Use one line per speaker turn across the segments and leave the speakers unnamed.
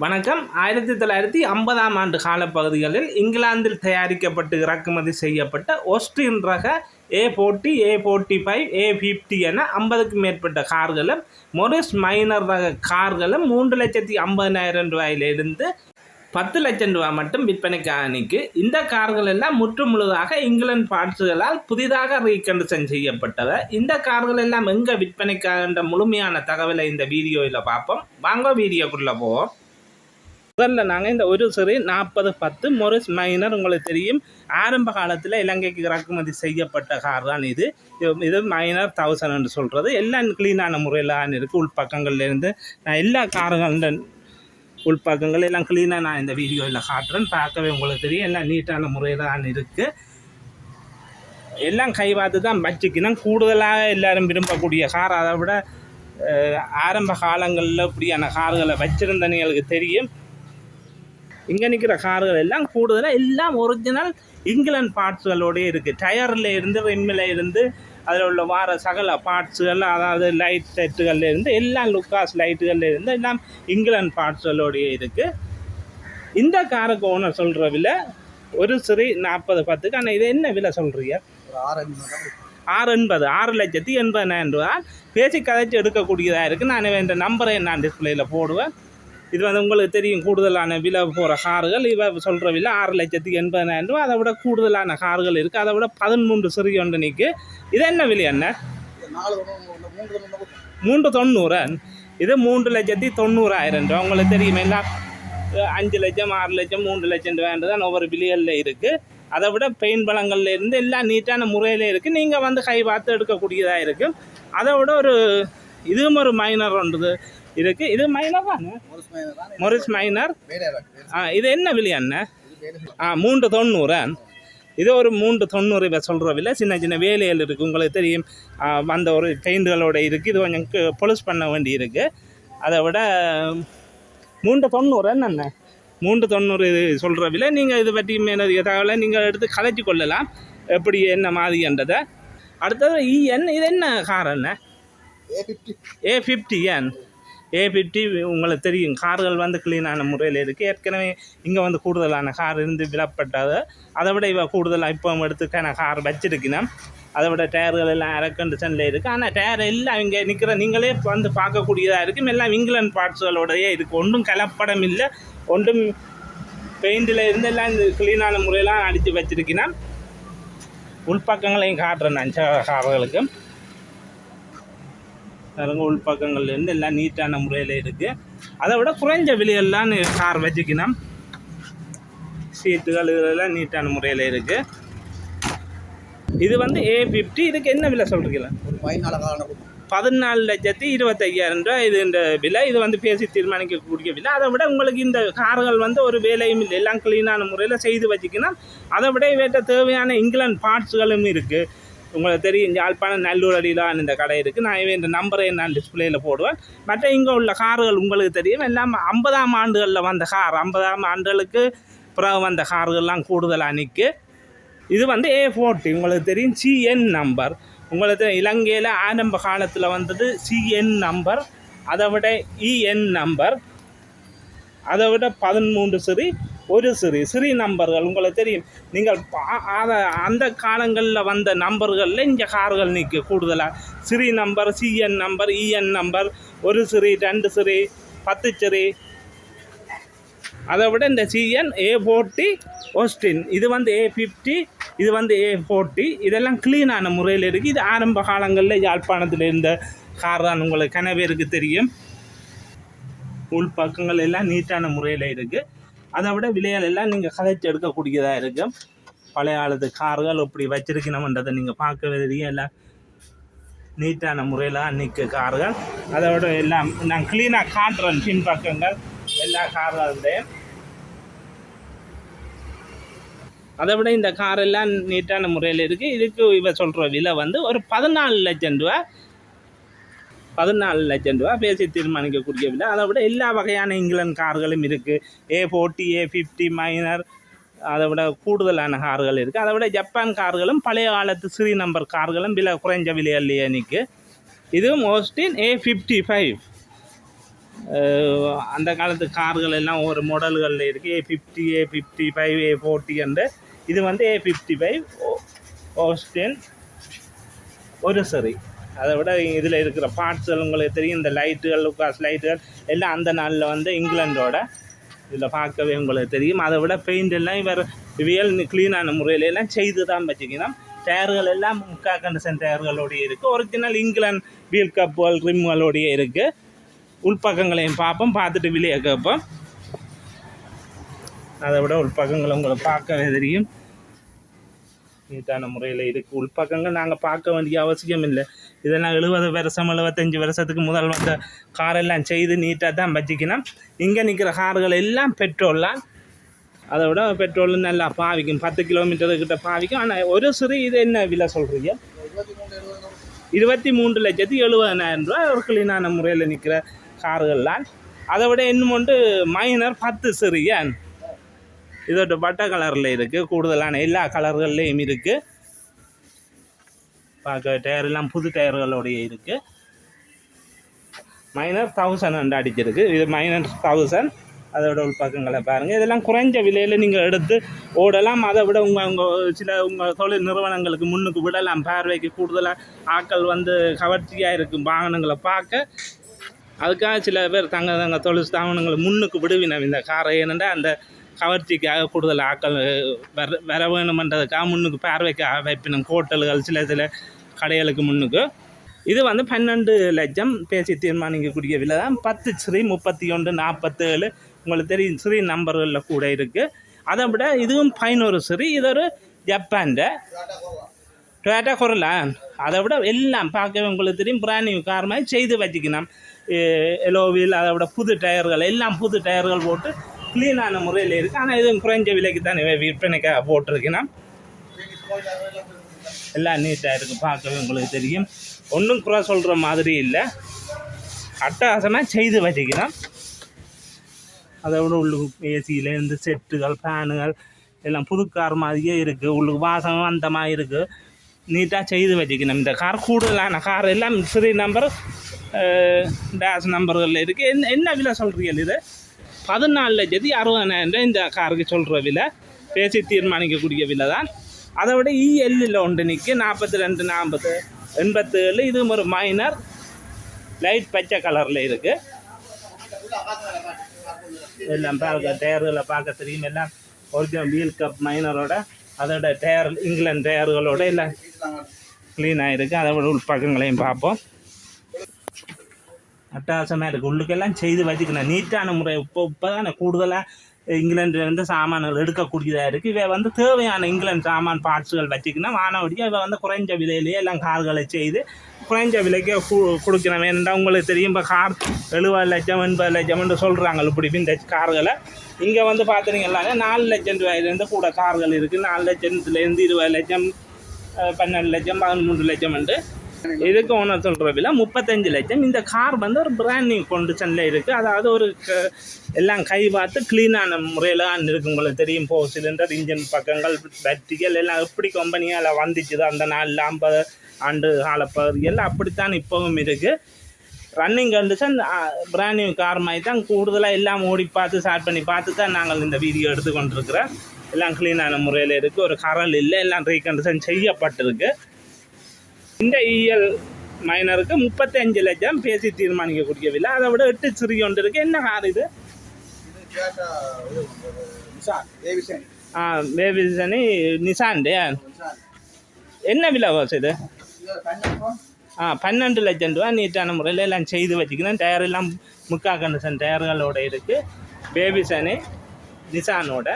வணக்கம். ஆயிரத்தி தொள்ளாயிரத்தி ஐம்பதாம் ஆண்டு காலப்பகுதிகளில் இங்கிலாந்தில் தயாரிக்கப்பட்டு இறக்குமதி செய்யப்பட்ட ஒஸ்டின் ரக A forty A forty five A fifty என ஐம்பதுக்கும் மேற்பட்ட கார்களும் மொரிஸ் மைனர் ரக கார்களும் மூன்று லட்சத்தி ஐம்பதினாயிரம் ரூபாயிலிருந்து பத்து லட்சம் ரூபாய் மட்டும் விற்பனைக்கு அணிக்கு இந்த கார்கள் எல்லாம் முற்று முழுதாக இங்கிலாந்து பார்ட்ஸுகளால் புதிதாக ரீகண்டிஷன் செய்யப்பட்டவை. இந்த கார்கள் எல்லாம் எங்கே விற்பனைக்காக முழுமையான தகவலை இந்த வீடியோவில் பார்ப்போம். வாங்க வீடியோக்குள்ளே போவோம். முதல்ல நாங்கள் இந்த ஒரு சிறு நாற்பது பத்து மொரிஸ் மைனர் உங்களுக்கு தெரியும். ஆரம்ப காலத்தில் இலங்கைக்கு இறக்குமதி செய்யப்பட்ட கார் தான் இது இது- மைனர் தௌசண்ட் என்று சொல்கிறது எல்லாம் க்ளீனான முறையில் தான் இருக்குது உள்பக்கங்கள்லேருந்து நான் எல்லா காருங்கள உள்பக்கங்கள் எல்லாம் க்ளீனாக நான் இந்த வீடியோவில் காட்டுறேன். பார்க்கவே உங்களுக்கு தெரியும். எல்லாம் நீட்டான முறையில் தான் இருக்குது எல்லாம் கை பார்த்து தான் வச்சுக்கணும் கூடுதலாக எல்லோரும் விரும்பக்கூடிய கார். அதை விட ஆரம்ப காலங்களில் இப்படியான கார்களை வச்சுருந்தவங்களுக்கு தெரியும். இங்கே நிற்கிற கார்கள் எல்லாம் கூடுதலாக எல்லாம் ஒரிஜினல் இங்கிலாந்து பார்ட்ஸுகளோடய இருக்குது டயரில் இருந்து ரிம்மில் இருந்து அதில் உள்ள வார சகல பார்ட்ஸுகள் அதாவது லைட் செட்டுகள்ல இருந்து எல்லாம் லுக்காஸ் லைட்டுகள்ல இருந்து எல்லாம் இங்கிலாந்து பார்ட்ஸுகளோடய இருக்குது இந்த காருக்கு ஓனர் சொல்கிற விலை ஒரு சிறு நாற்பது பத்துக்கு. ஆனால் இது என்ன விலை சொல்கிறீங்க
ஆறு
எண்பது ஆறு லட்சத்தி எண்பதாயிரம் ரூபா பேசி கதைச்சு எடுக்கக்கூடியதாக இருக்குது நான் இந்த நம்பரை நான் டிஸ்பிளேயில் போடுவேன். இது வந்து உங்களுக்கு தெரியும் கூடுதலான விலை போகிற கார்கள். இவ சொல்கிற விலை ஆறு லட்சத்துக்கு எண்பதாயிரம் ரூபா அதை விட கூடுதலான கார்கள் இருக்குது அதை விட பதிமூன்று சிறிய ஒன்று நிற்கு இது என்ன விலை என்ன
மூன்று தொண்ணூறு.
இது மூன்று லட்சத்தி தொண்ணூறாயிரம் ரூபா உங்களுக்கு தெரியும் எல்லாம் அஞ்சு லட்சம் ஆறு லட்சம் மூன்று லட்சம் ரூபான்றது தான் ஒவ்வொரு விலைகளில் இருக்குது அதை விட பெயின் பழங்கள்ல இருந்து எல்லாம் நீட்டான முறையில் இருக்குது நீங்கள் வந்து கை பார்த்து எடுக்கக்கூடியதாக இருக்குது அதை விட ஒரு இதுவும் ஒரு மைனர் ஒன்றுது. இருக்குது இது மைனர் தானே? மொரிஸ் மைனர் ஆ இது என்ன விலை அண்ணன் ஆ மூன்று தொண்ணூறு. இது ஒரு மூன்று தொண்ணூறு இவ சொல்கிற விலை. சின்ன சின்ன வேலைகள் இருக்குது உங்களுக்கு தெரியும். ஆ, வந்த ஒரு பெயிண்டுகளோட இருக்குது இது கொஞ்சம் பொலிஸ் பண்ண வேண்டி இருக்குது அதை விட மூன்று தொண்ணூறு என்னென்ன மூன்று தொண்ணூறு இது சொல்கிற விலை. நீங்கள் இது பற்றி மேலதிக தகவலை நீங்கள் எடுத்து கலைச்சி கொள்ளலாம். எப்படி என்ன மாதிரின்றதை அடுத்தது இஎன் இது என்ன கார் என்ன
ஏ ஃபிஃப்டி
ஏ ஃபிஃப்டி ஏன் ஏ ஃபிஃப்டி உங்களுக்கு தெரியும். கார்கள் வந்து க்ளீனான முறையில் இருக்குது ஏற்கனவே இங்கே வந்து கூடுதலான கார் இருந்து விழப்பட்டது அதை விட இவ கூடுதலாக இப்போ எடுத்துக்கான கார் வச்சிருக்கணும் அதை விட டயர்கள் எல்லாம் ஏர் கண்டிஷனில் இருக்குது ஆனால் டயர் எல்லாம் இங்கே நிற்கிற நீங்களே வந்து பார்க்கக்கூடியதாக இருக்கும். எல்லாம் இங்கிலாந்து பார்ட்ஸ்களோடையே இருக்குது ஒன்றும் கலப்படம் இல்லை. ஒன்றும் பெயிண்டில் இருந்து எல்லாம் இந்த க்ளீனான முறையெல்லாம் அடித்து வச்சிருக்கணும் உள்பக்கங்களையும் காட்டுறேன் நான் சில கார்களுக்கு பாருங்க உள்பக்கங்கள்லேருந்து எல்லாம் நீட்டான முறையில் இருக்குது அதை விட குறைஞ்ச விலையெல்லாம் கார் வச்சுக்கணும். சீட்டுகள் இதெல்லாம் நீட்டான முறையில் இருக்குது இது வந்து ஏ ஃபிஃப்டி இதுக்கு என்ன விலை சொல்கிறீங்களா
ஒரு பதினாலு
லட்சத்தி இருபத்தையாயிரம் ரூபாய் இது இந்த விலை. இது வந்து பேசி தீர்மானிக்கக்கூடிய விலை. அதை விட உங்களுக்கு இந்த கார்கள் வந்து ஒரு வேலையும் இல்லை. எல்லாம் க்ளீனான முறையில் செய்து வச்சுக்கணும். அதை விட இவற்ற தேவையான இங்கிலாந்து பார்ட்ஸுகளும் இருக்குது உங்களுக்கு தெரியும் யாழ்ப்பாணம் நல்லூர் அடியிலான இந்த கடை இருக்குது நான் இவன் இந்த நம்பரை நான் டிஸ்பிளேயில் போடுவேன். மற்ற இங்கே உள்ள கார்கள் உங்களுக்கு தெரியும். எல்லாம் ஐம்பதாம் ஆண்டுகளில் வந்த கார் ஐம்பதாம் ஆண்டுகளுக்கு பிறகு வந்த கார்கள்லாம் கூடுதலாக நிற்கு இது வந்து ஏ ஃபோர்ட்டி உங்களுக்கு தெரியும் சிஎன் நம்பர் உங்களுக்கு தெரியும் இலங்கையில் ஆரம்ப காலத்தில் வந்தது சிஎன் நம்பர் அதை விட இஎன் நம்பர் அதை விட பதிமூன்று சரி ஒரு சிறு சிறு நம்பர்கள் உங்களுக்கு தெரியும். நீங்கள் பா- அந்த காலங்களில் வந்த நம்பர்களில் இங்கே கார்கள் நிற்க கூடுதலாக சிறு number CN number EN number ஒரு சிறு ரெண்டு சிறு பத்து சிறு. அதை விட இந்த சிஎன் ஏ ஃபோர்ட்டி ஓஸ்டின் இது வந்து ஏ ஃபிஃப்டி இது வந்து ஏ ஃபோர்ட்டி இதெல்லாம் க்ளீனான முறையில் இருக்குது இது ஆரம்ப காலங்களில் யாழ்ப்பாணத்தில் இருந்த கார் தான் உங்களுக்கு கனவேருக்கு தெரியும். உள் பக்கங்கள் எல்லாம் நீட்டான முறையில் இருக்குது அதை விட விலைகள் எல்லாம் நீங்கள் கதைச்சு எடுக்கக்கூடியதாக இருக்கும். பழைய காலத்து கார்கள் இப்படி வச்சிருக்கணும்ன்றதை நீங்கள் பார்க்கவே தெரியும் எல்லாம் நீட்டான முறையில் நிற்க கார்கள் அதை விட எல்லாம் நான் க்ளீனாக காட்டுறேன் பின்பக்கங்கள். எல்லா கார்களுடையும் அதை விட இந்த காரெல்லாம் நீட்டான முறையில் இருக்குது இதுக்கு இவ சொல்கிற விலை வந்து ஒரு பதினாலு லட்சம் ரூபா பதினாலு லட்சம் ரூபா பேசி தீர்மானிக்கக்கூடிய விலை அதை விட எல்லா வகையான இங்கிலாந்து கார்களும் இருக்குது A forty A fifty minor அதை விட கூடுதலான கார்கள் இருக்குது அதை விட ஜப்பான் கார்களும் பழைய காலத்து சிறி நம்பர் கார்களும் விலை குறைஞ்ச விலையிலேயே நிற்கு இது மோஸ்டின் ஏ ஃபிஃப்டி ஃபைவ் அந்த காலத்து கார்கள் எல்லாம் ஒரு மாடல்களில் இருக்குது A fifty A fifty five A forty and இது வந்து ஏ ஃபிஃப்டி ஃபைவ் ஓஸ்டின் ஒரு சரி அதை விட இதில் இருக்கிற பார்ட்ஸ்கள் உங்களுக்கு தெரியும் இந்த லைட்டுகள் லுக்காஸ் லைட்டுகள் எல்லாம் அந்த நாளில் வந்து இங்கிலாண்டோட இதில் பார்க்கவே உங்களுக்கு தெரியும். அதை விட பெயிண்ட் எல்லாம் இவர் வியல் க்ளீனான முறையில எல்லாம் செய்து தான் வச்சுக்கணும். டயர்கள் எல்லாம் முக்கா கண்டிஷன் டயர்களோடைய இருக்குது ஒரிஜினல் இங்கிலாந்து வீல் கப்புகள் ரிம்களோடய இருக்குது உள்பக்கங்களையும் பார்ப்போம் பார்த்துட்டு வெளியே கேட்போம். அதை விட உள்பக்கங்களை உங்களை பார்க்கவே தெரியும். நீட்டான முறையில் இருக்குது உள்பக்கங்கள் நாங்கள் பார்க்க வேண்டிய அவசியம் இல்லை. இதெல்லாம் எழுபது வருஷம் எழுபத்தஞ்சி வருஷத்துக்கு முதல் வந்த காரெல்லாம் செய்து நீட்டாக தான் வச்சுக்கணும். இங்கே நிற்கிற கார்கள் எல்லாம் பெட்ரோல்லாம் அதை விட பெட்ரோல் நல்லா பாவிக்கும். பத்து கிலோமீட்டர் கிட்ட பாவிக்கும். ஆனால் ஒரு சிறு இது என்ன விலை சொல்கிறீங்க
இருபத்தி மூணு
மூன்று லட்சத்தி எழுபதனாயிரம் ரூபா ஒரு கிளீனான முறையில் நிற்கிற கார்கள்லாம். அதை விட இன்னும் ஒன்று மைனர் பத்து சிறிய இதோட பட்டை கலரில் இருக்குது கூடுதலான எல்லா கலர்கள்லேயும் இருக்குது பார்க்க டயர் எல்லாம் புது டயர்களோடைய இருக்குது மைனர் தௌசண்ட் ரெண்டு அடிச்சிருக்கு. இது மைனர் தௌசண்ட் அதோட உள்பக்கங்களை பாருங்கள் இதெல்லாம் குறைஞ்ச விலையில் நீங்கள் எடுத்து ஓடலாம். அதை விட உங்கள் உங்கள் சில உங்கள் தொழில் நிறுவனங்களுக்கு முன்னுக்கு விடலாம். பார்வைக்கு கூடுதலாக ஆட்கள் வந்து கவர்ச்சியாக இருக்கும் வாகனங்களை பார்க்க. அதுக்காக சில பேர் தங்க தங்க தொழில் ஸ்தாபனங்களை முன்னுக்கு விடுவினம் இந்த காரை. ஏனென்றால் அந்த கவர்ச்சிக்காக கூடுதல் ஆட்கள் வர வர வேணுமன்றதுக்காக முன்னுக்கு பார்வைக்காக வைப்பினும் ஹோட்டல்கள் சில சில கடைகளுக்கு முன்னுக்கு. இது வந்து பன்னெண்டு லட்சம் பேசி தீர்மானிக்கக்கூடிய விலை தான். பத்து ஸ்ரீ முப்பத்தி ஒன்று நாற்பத்தேழு உங்களுக்கு தெரியும் ஸ்ரீ நம்பர்களில் கூட இருக்குது அதை விட இதுவும் பதினோரு ஸ்ரீ இது ஒரு ஜப்பான்ட டொயேட்டா குரலா அதை விட எல்லாம் பார்க்கவே உங்களுக்கு தெரியும் பிராண்ட் நியூ கார் மாதிரி செய்து வச்சுக்கணும். எலோவில் அதை விட புது டயர்கள் எல்லாம் புது டயர்கள் போட்டு க்ளீனான முறையில் இருக்குது ஆனால் இதுவும் குறைஞ்ச விலைக்கு தான் விற்பனைக்காக போட்டிருக்கணும் எல்லாம் நீட்டாக இருக்குது பார்க்கவே உங்களுக்கு தெரியும். ஒன்றும் குறை சொல்கிற மாதிரி இல்லை. அட்டகாசமாக செய்து வச்சுக்கிறோம் அதை விட உள்ளுக்கு ஏசியிலேருந்து செட்டுகள் ஃபேனுகள் எல்லாம் புது கார் மாதிரியே இருக்குது உள்ளுக்கு வாசம் அந்த மாதிரி இருக்குது நீட்டாக செய்து வச்சுக்கணும். இந்த கார் கூடுதலான கார் எல்லாம் ஃப்ரீ நம்பர் டேஷ் நம்பர்களில் இருக்குது என்ன என்ன விலை சொல்கிறீங்க இது? பதினாலு லட்சத்தி அறுபதாயிரம் இந்த காருக்கு சொல்கிற விலை. பேசி தீர்மானிக்கக்கூடிய விலை தான் அதை விட இஎல்லில் ஒன்று நிற்கு நாற்பத்தி ரெண்டு நாற்பது எண்பத்தேழு இது ஒரு மைனர் லைட் பச்சை கலரில் இருக்குது எல்லாம் பார்க்க டயர்களை பார்க்க தெரியும். எல்லாம் ஒரிஜினல் வீல் கப் மைனரோட அதோட டயர் இங்கிலாந்து டயர்களோட எல்லாம் க்ளீனாக இருக்குது அதோட உள்பக்கங்களையும் பார்ப்போம். அட்டகாசமாக இருக்குது உள்ளுக்கெல்லாம் செய்து வச்சுக்கணும். நீட்டான முறை. இப்போ இப்போ தான் கூடுதலாக இங்கிலாந்துலேருந்து சாமான்கள் எடுக்கக்கூடியதாக இருக்குது இவை வந்து தேவையான இங்கிலாந்து சாமான் பார்ட்ஸுகள் வச்சுக்கணும் வானவடிக்கு இவை வந்து குறைஞ்ச விலையிலேயே எல்லாம் கார்களை செய்து குறைஞ்ச விலைக்கே கு கொடுக்கணும். ஏனென்றால் உங்களுக்கு தெரியும் இப்போ கார் எழுபது லட்சம் எண்பது லட்சம்னு சொல்கிறாங்க இப்படி இந்த கார்களை. இங்கே வந்து பார்த்தீங்கன்னாலே நாலு லட்சம் ரூபாயிலேருந்து கூட கார்கள் இருக்குது நாலு லட்சத்துலேருந்து இருபது லட்சம் பன்னெண்டு லட்சம் பதிமூன்று லட்சம் உண்டு இதுக்கு ஓனர் சொல்கிற விலை முப்பத்தஞ்சு லட்சம். இந்த கார் வந்து ஒரு பிராண்ட் நியூ கண்டிஷனில் இருக்குது அதாவது ஒரு க- எல்லாம் கை பார்த்து க்ளீனான முறையில் தான் இருக்கு. உங்களுக்கு தெரியும் போ சிலிண்டர் இன்ஜின் பக்கங்கள் பேட்டரிகள் எல்லாம் எப்படி கம்பெனியால் வந்துச்சுதோ அந்த நாலில் ஐம்பது ஆண்டு எல்லாம் அப்படித்தான் இப்போவும் இருக்குது running condition brand new car மாதிரி தான் கூடுதலாக எல்லாம் ஓடி பார்த்து ஸ்டார்ட் பண்ணி பார்த்து தான் நாங்கள் இந்த வீடியோ எடுத்து கொண்டிருக்கிறோம் எல்லாம் க்ளீனான முறையில் இருக்குது ஒரு கரல் இல்லை எல்லாம் ரீகண்டிஷன் செய்யப்பட்டிருக்கு. இந்த இஎல் மைனருக்கு முப்பத்தஞ்சு லட்சம் பேசி தீர்மானிக்கக்கூடிய விலை. அதை விட எட்டு சிறிய ஒன்று இருக்குது என்ன கார் இது?
ஆ கேட்டா இது
நிசாண்டே என்ன விலை வாஸ் இது? ஆ பன்னெண்டு லட்சம் ரூபா நீட்டான முறையில் எல்லாம் செய்து வச்சுக்கணும். டயர் எல்லாம் முக்கா கண்டிஷன் டயர்களோட இருக்குது பேபிசனி நிசானோட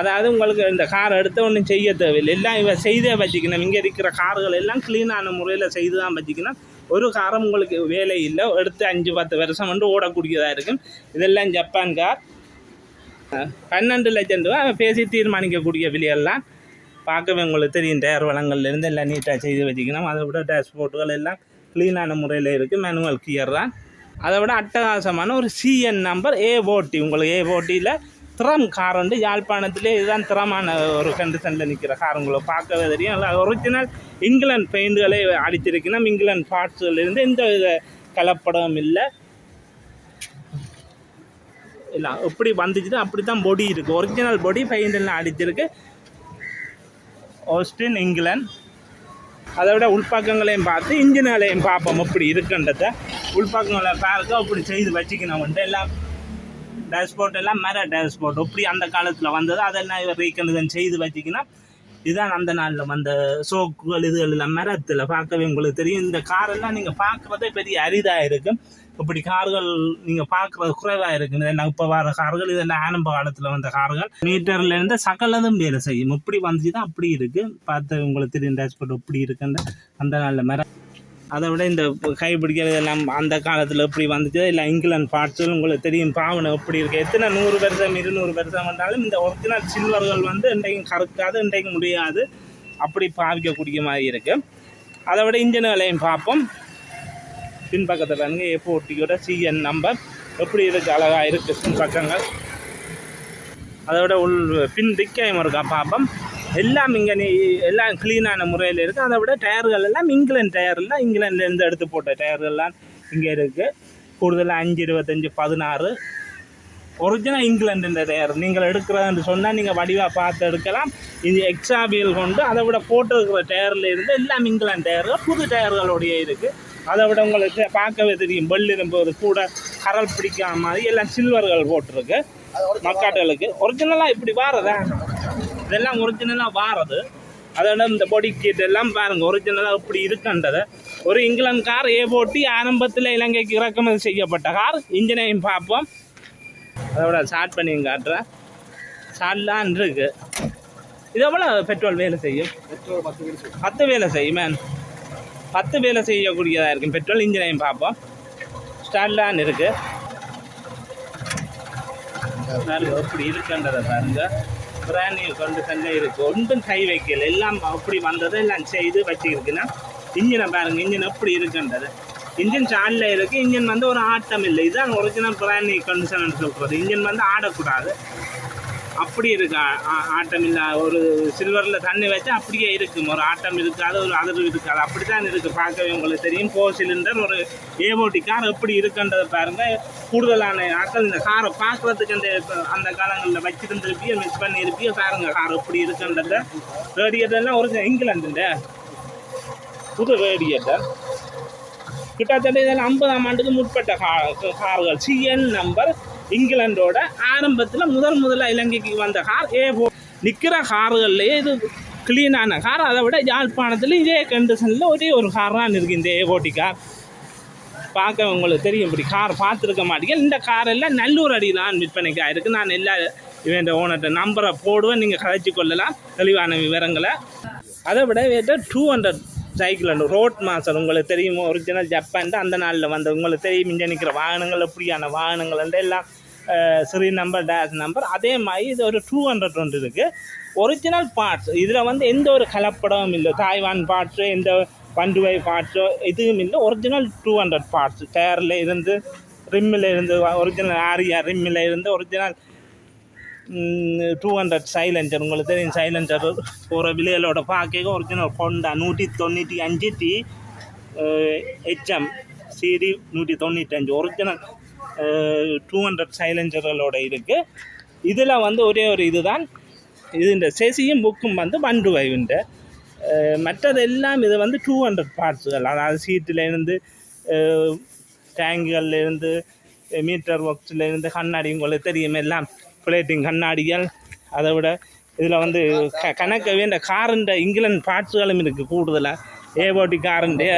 அதாவது உங்களுக்கு இந்த கார் எடுத்த ஒன்றும் செய்ய தேவையில்லை. எல்லாம் இவன் செய்தே வச்சுக்கணும். இங்கே இருக்கிற கார்கள் எல்லாம் க்ளீனான முறையில் செய்து தான் வச்சுக்கணும். ஒரு காரம் உங்களுக்கு வேலை இல்லை. எடுத்து அஞ்சு பத்து வருஷம் வந்து ஓடக்கூடியதாக இருக்கும். இதெல்லாம் ஜப்பான் கார் பன்னெண்டு லட்சம் ரூபா பேசி தீர்மானிக்கக்கூடிய விலையெல்லாம் பார்க்கவே உங்களுக்கு தெரியும். டயர் வளங்கள்லேருந்து எல்லாம் நீட்டாக செய்து வச்சுக்கணும். அதை விட டேஷ்போர்ட்டுகள் எல்லாம் க்ளீனான முறையில் இருக்குது மேனுவல் கியர் தான். அதை விட அட்டகாசமான ஒரு சிஎன் நம்பர் ஏ ஓட்டி உங்களுக்கு ஏ ஓட்டியில் திறம் கார் வந்து யாழ்ப்பாணத்திலே இதுதான் திறமான ஒரு கண்டிஷனில் நிற்கிற கார் உங்களை பார்க்கவே தெரியும். இல்லை ஒரிஜினல் இங்கிலாந்து பெயிண்ட்களை அடித்திருக்கணும் இங்கிலாந்து பார்ட்ஸ்கள் இருந்து எந்த வித கலப்படமும் இல்லை. இல்லை எப்படி வந்துச்சுட்டு அப்படி தான் பொடி இருக்குது ஒரிஜினல் பொடி பெயிண்டெல்லாம் அடித்திருக்கு. ஓஸ்டின் இங்கிலாந்து அதை விட உள்பக்கங்களையும் பார்த்து இன்ஜினாலையும் பார்ப்போம். எப்படி இருக்குன்றத. உள்பாக்கங்களை பார்க்க அப்படி செய்து வச்சுக்கணும். எல்லாம் டேஷ்போர்ட் எல்லாம் மேர டேஷ்போர்ட் எப்படி அந்த காலத்தில் வந்தது அதெல்லாம் இவர் ரீகன்சன் செய்து வச்சுக்கணும் இதுதான் அந்த நாளில் வந்த சோக்குகள் இதுகள் எல்லாம் மரத்தில் பார்க்கவே உங்களுக்கு தெரியும். இந்த காரெல்லாம் நீங்கள் பார்க்குறதே பெரிய அரிதாக இருக்கும் இப்படி கார்கள் நீங்கள் பார்க்குறது குறைவாக இருக்குது நான் இப்போ வர கார்கள் இதெல்லாம் ஆரம்ப காலத்தில் வந்த கார்கள் மீட்டர்லேருந்து சகலதும் வேலை செய்யும். இப்படி வந்துச்சு தான் அப்படி இருக்குது பார்த்து உங்களுக்கு தெரியும் டேஷ்போர்ட் இப்படி இருக்குன்ற அந்த நாளில் மரம் அதை விட இந்த கை பிடிக்கிறது எல்லாம் அந்த காலத்தில் எப்படி வந்துச்சு? இல்லை இங்கிலாந்து பார்ட்ஸும் உங்களுக்கு தெரியும் பாவனை எப்படி இருக்குது எத்தனை நூறு வருஷம் இருநூறு வருஷம் வந்தாலும் இந்த ஒரிஜினல் சில்வர்கள் வந்து இன்றைக்கும் கறக்காது இன்றைக்கும் முடியாது. அப்படி பாவிக்கக்கூடிய மாதிரி இருக்குது அதை விட இன்ஜின்களையும் பார்ப்போம். பின்பக்கத்தில் பாருங்க ஏ சிஎன் நம்பர் எப்படி இருக்குது அழகாக இருக்குது பின்பக்கங்கள். அதோட உள் பின் டிக்கையும் இருக்கா பார்ப்போம். எல்லாம் இங்கே எல்லாம் க்ளீனான முறையில் இருக்குது அதை விட டயர்கள் எல்லாம் இங்கிலாந்து டயர்லாம் இங்கிலாந்துலேருந்து எடுத்து போட்ட டயர்கள்லாம் இங்கே இருக்குது கூடுதலாக அஞ்சு இருபத்தஞ்சி பதினாறு. ஒரிஜினல் இங்கிலாந்து இந்த டயர் நீங்கள் எடுக்கிறதுன்னு சொன்னால் நீங்கள் வடிவாக பார்த்து எடுக்கலாம். இது எக்ஸாபியல் கொண்டு அதை விட போட்டிருக்கிற டயரில் இருந்து எல்லாம் இங்கிலாந்து டயர்கள் புது டயர்களுடைய இருக்குது அதை விட உங்களுக்கு பார்க்கவே தெரியும். பெல் அது கூட கரல் பிடிக்காம மாதிரி எல்லாம் சில்வர்கள் போட்டிருக்கு. மக்காட்டுகளுக்கு ஒரிஜினலாக இப்படி வாரதா? இதெல்லாம் ஒரிஜினலாக வாரது. அதோட இந்த பொடி கீட் எல்லாம் பாருங்கள் ஒரிஜினலாக இப்படி இருக்குன்றதை. ஒரு இங்கிலாந்து கார் ஏ போட்டி ஆரம்பத்தில் இலங்கைக்கு இறக்குமதி செய்யப்பட்ட கார். இன்ஜினையும் பார்ப்போம். அதோட ஸ்டார்ட் பண்ணி காட்டுறேன். ஸ்டார்ட்லாம் இருக்கு. இது எவ்வளோ பெட்ரோல் வேலை செய்யும்?
பெட்ரோல் பத்து
பத்து வேலை செய்யும்? மேன் பத்து வேலை செய்யக்கூடியதாக இருக்கும் பெட்ரோல் இன்ஜினையும் பார்ப்போம். ஸ்டார்ட்லான் இருக்கு. இப்படி இருக்குன்றதை பாருங்கள் பிராண்ட் நியூ கண்டிஷன்ல இருக்கு. ஒன்றும் கை வைக்கல. எல்லாம் அப்படி வந்ததை எல்லாம் செய்து வச்சுருக்குன்னா இன்ஜினை பாருங்கள் இன்ஜின் எப்படி இருக்குன்றது. இன்ஜின் சாலில் இருக்குது இன்ஜின் வந்து ஒரு ஆட்டம் இல்லை இதுதான் ஒரிஜினல் பிராண்ட் நியூ கண்டிஷன் சொல்கிறது இன்ஜின் வந்து ஆடக்கூடாது. அப்படி இருக்கு. ஆட்டம் இல்லை ஒரு சில்வரில் தண்ணி வச்சா அப்படியே இருக்கும். ஒரு ஆட்டம் இருக்காது ஒரு அதிர்வு இருக்காது. அப்படி தான் இருக்குது பார்க்கவே உங்களுக்கு தெரியும். ஃபோர் சிலிண்டர் ஒரு ஏஓடி கார் எப்படி இருக்குன்றதை பாருங்கள் கூடுதலான ஆட்கள் இந்த காரை பார்க்குறதுக்கு அந்த அந்த காலங்களில் வச்சுருந்துருப்பியோ மிஸ் பண்ணியிருப்பியோ பாருங்க. கார் எப்படி இருக்குன்றத. ரேடியேட்டர்லாம் ஒரு இங்கிலாந்துண்ட புது ரேடியேட்டர் கிட்டத்தட்ட இதெல்லாம் ஐம்பதாம் ஆண்டுக்கு முற்பட்ட கார்கள் சிஎன் நம்பர் இங்கிலாண்டோட ஆரம்பத்தில் முதல் முதல்ல இலங்கைக்கு வந்த கார் ஏ போ நிற்கிற கார்கள்லேயே இது க்ளீனான கார். அதை விட யாழ்ப்பாணத்தில் இதே கண்டிஷனில் ஒரே ஒரு கார் தான் இருக்குது இந்த ஏஓடி கார். பார்க்க உங்களுக்கு தெரியும் இப்படி கார் பார்த்துருக்க மாட்டீங்க. இந்த கார் எல்லாம் நல்லூர் தான் விற்பனைக்காக இருக்குது நான் எல்லா இவன் ஓனர்கிட்ட நம்பரை போடுவேன். நீங்கள் கதைச்சி கொள்ளலாம். தெளிவான விவரங்களை. அதை விட வேட்ட two hundred cycle and road master உங்களுக்கு தெரியும். ஒரிஜினல் ஜப்பான் அந்த நாளில் வந்த உங்களுக்கு தெரியும். இங்கே நிற்கிற வாகனங்கள் எப்படியான வாகனங்கள் வந்து எல்லாம். ஸ்ரீ நம்பர் டேஷ் நம்பர் அதே மாதிரி இது ஒரு டூ ஹண்ட்ரட் ஒன்று இருக்குது ஒரிஜினல் பார்ட்ஸ் இதில் வந்து எந்த ஒரு கலப்படமும் இல்லை. தாய்வான் பார்ட்ஸு எந்த பண்டுவை பார்ட்ஸோ எதுவும் இல்லை. ஒரிஜினல் டூ ஹண்ட்ரட் பார்ட்ஸ் டயரில் இருந்து ரிம்மில் இருந்து ஒரிஜினல் ஆரியா ரிம்மில் இருந்து ஒரிஜினல் டூ ஹண்ட்ரட் சைலன்சர் உங்களுக்கு தெரியும் சைலன்சர் போகிற விலைகளோட பார்க்க ஒரிஜினல் ஹோண்டா நூற்றி தொண்ணூற்றி அஞ்சு டி ஹெச்எம் சிடி நூற்றி தொண்ணூற்றி அஞ்சு. ஒரிஜினல் டூ ஹண்ட்ரட் சைலஞ்சர்களோட இருக்குது இதில் வந்து ஒரே ஒரு இதுதான். இது இந்த செசியும் புக்கும் வந்து ஒன் டூ ஃபைவ்ன்ற மற்றது எல்லாம் இது வந்து டூ ஹண்ட்ரட் பார்ட்ஸுகள் அதாவது சீட்டிலேருந்து டேங்குகள்லேருந்து மீட்டர் ஒர்க்ஸ்லேருந்து கண்ணாடி உங்களுக்கு தெரியும் எல்லாம். பிளேட்டிங் கண்ணாடிகள் அதை விட இதில் வந்து க கணக்கவே இந்த காருன்ற இங்கிலாந்து பார்ட்ஸுகளும் இருக்குது கூடுதலாக ஏஓடி காருண்டே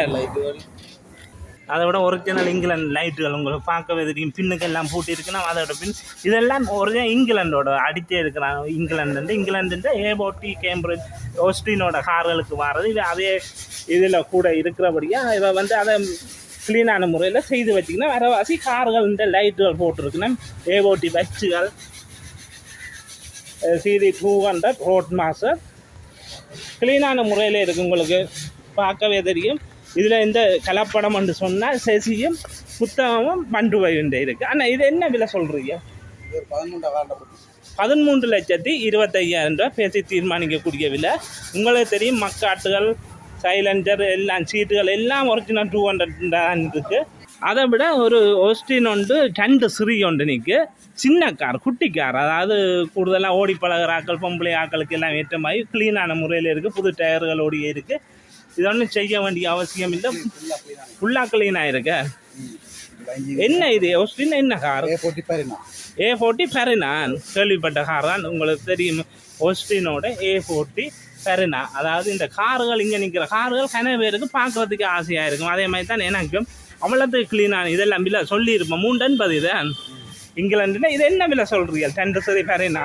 அதை விட ஒரிஜினல் இங்கிலாந்து லைட்டுகள் உங்களுக்கு பார்க்கவே தெரியும். பின்னுக்கெல்லாம் பூட்டியிருக்குன்னா அதோட பின் இதெல்லாம் ஒரிஜினல் இங்கிலாண்டோட அடித்தே இருக்கிறாங்க. இங்கிலாந்து இங்கிலாந்துன்ற ஏபோட்டி கேம்பிரிட்ஜ் ஓஸ்டினோட கார்களுக்கு வர்றது இது அதே இதில் கூட இருக்கிறபடியாக இதை வந்து அதை க்ளீனான முறையில் செய்து வச்சிங்கன்னா வரவாசி கார்கள் இந்த லைட்டுகள் போட்டிருக்குன்னா A forty பச்சுகள் CD two hundred road master க்ளீனான முறையில் இருக்குது உங்களுக்கு. பார்க்கவே தெரியும். இதில் இந்த கலப்படம் என்று சொன்னால் செசியும் புத்தகமும் பண்டுவையும் இருக்குது ஆனால் இது என்ன விலை சொல்கிறீங்க பதிமூன்று லட்சத்தி இருபத்தையாயிரம் ரூபாய் பேசி தீர்மானிக்கக்கூடிய விலை. உங்களுக்கு தெரியும் மக்காட்டுகள் சைலண்டர் எல்லாம் சீட்டுகள் எல்லாம் ஒரிஜினல் டூ ஹண்ட்ரட் தான் இருக்குது அதை விட ஒரு ஒஸ்டின் ஒன்று ரெண்டு சிறி ஒன்று நிற்கு சின்ன கார் குட்டி கார். அதாவது கூடுதலாக ஓடி பழகிற ஆக்கள் பொம்பளை ஆக்களுக்கு எல்லாம் ஏற்ற மாதிரி க்ளீனான முறையில் இருக்குது புது டயர்கள் ஓடியே இருக்குது இது ஒன்றும் செய்ய வேண்டிய அவசியம் இல்லை.
ஃபுல்லாக க்ளீனாக
இருக்க என்ன இது? ஒஸ்டின் என்ன கார்
ஏ
ஃபோர்ட்டி ஃபெரினான் கேள்விப்பட்ட கார் தான் உங்களுக்கு தெரியும். ஒஸ்டினோட ஏ ஃபோர்ட்டி ஃபெரினா அதாவது இந்த கார்கள் இங்கே நிற்கிற கார்கள் கன பேருக்கு பார்க்கறதுக்கு ஆசையாக இருக்கும். அதே மாதிரி தான் எனக்கும். அவ்வளோத்துக்கு க்ளீனான இதெல்லாம் விலை சொல்லியிருப்போம். மூன்று எண்பது இது. இங்கிலாண்டில் இது என்ன விலை சொல்கிறீங்க டென் சரி ஃபெரினா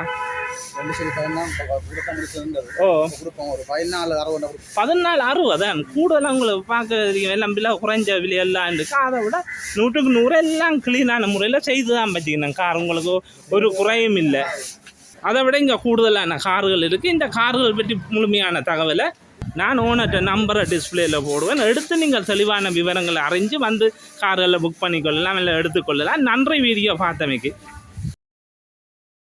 பதினாலு அறுபது.
கூடுதலாக உங்களுக்கு பார்க்க எல்லாம் விலை குறைஞ்ச விலையெல்லாம் இருக்கு அதை விட நூற்றுக்கு நூறு எல்லாம் க்ளீனான முறையில் செய்து தான் வச்சுக்கணும் கார் உங்களுக்கு ஒரு குறையும் இல்லை. அதை விட இங்கே கூடுதலான கார்கள் இருக்குது இந்த கார்கள் பற்றி முழுமையான தகவலை நான் ஓனர்கிட்ட நம்பரை டிஸ்பிளேயில் போடுவேன். எடுத்து நீங்கள் தெளிவான விவரங்களை அறிஞ்சு வந்து கார்களை புக் பண்ணிக்கொள்ளலாம் இல்லை எடுத்துக்கொள்ளலாம். நன்றி வீடியோ பார்த்தமைக்கு.